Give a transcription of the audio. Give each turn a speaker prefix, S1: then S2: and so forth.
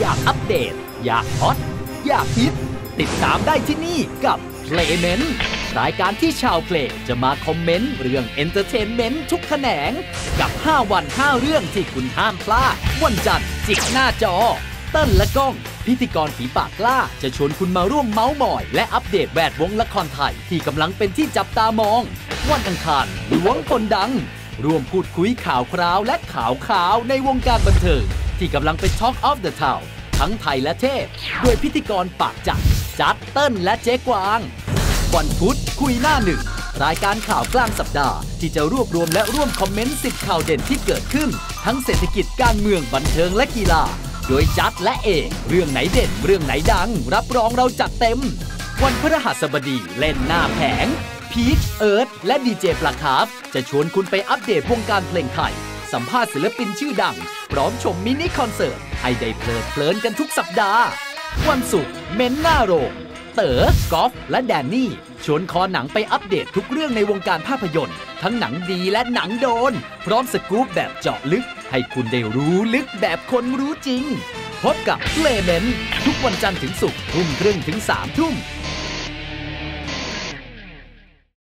S1: อยากอัปเดต อยากฮอต อยากฮิต ติดตามได้ที่นี่กับ Playment รายการที่ชาวเพลงจะมาคอมเมนต์เรื่องเอนเตอร์เทนเมนต์ทุกแขนง กับ 5 วัน 5 เรื่องที่คุณห้ามพลาด วันจันทร์จิกหน้าจอ เต้นและก้อง พิธีกรฝีปากกล้า จะชวนคุณมาร่วมเมาส์มอย และอัปเดตแวดวงละครไทย ที่กำลังเป็นที่จับตามอง วันอังคารล้วงคนดัง ร่วมพูดคุยข่าวคราวและข่าวข่าวในวงการบันเทิง ที่กำลังเป็น Talk of the Town ทั้งไทยและเทศด้วยพิธีกรปากจัดจัดเติ้ลและเจ๊กวาง วันพุธคุยหน้าหนึ่ง รายการข่าวกลางสัปดาห์ ที่จะรวบรวมและร่วมคอมเมนต์สิบข่าวเด่นที่เกิดขึ้น ทั้งเศรษฐกิจการเมืองบันเทิงและกีฬา โดยจัดและเอกเรื่องไหนเด่น เรื่องไหนดัง รับรองเราจัดเต็ม วันพฤหัสบดีเล่นหน้าแผงพีทเอิร์ธและดีเจปลาคาร์ฟจะชวนคุณไปอัปเดตวงการเพลงไทย สัมภาษณ์ศิลปินชื่อดัง พร้อมชมมินิคอนเสิร์ต ให้ได้เพลิดเพลินกันทุกสัปดาห์ วันศุกร์เมนหน้าโรงเต๋อกอล์ฟและแดนนี่ ชวนคอหนังไปอัปเดตทุกเรื่องในวงการภาพยนตร์ ทั้งหนังดีและหนังโดน พร้อมสกู๊ปแบบเจาะลึก ให้คุณได้รู้ลึกแบบคนรู้จริง พบกับเลเมนทุกวันจันทร์ถึงศุกร์ทุ่มครึ่งถึง3ทุ่ม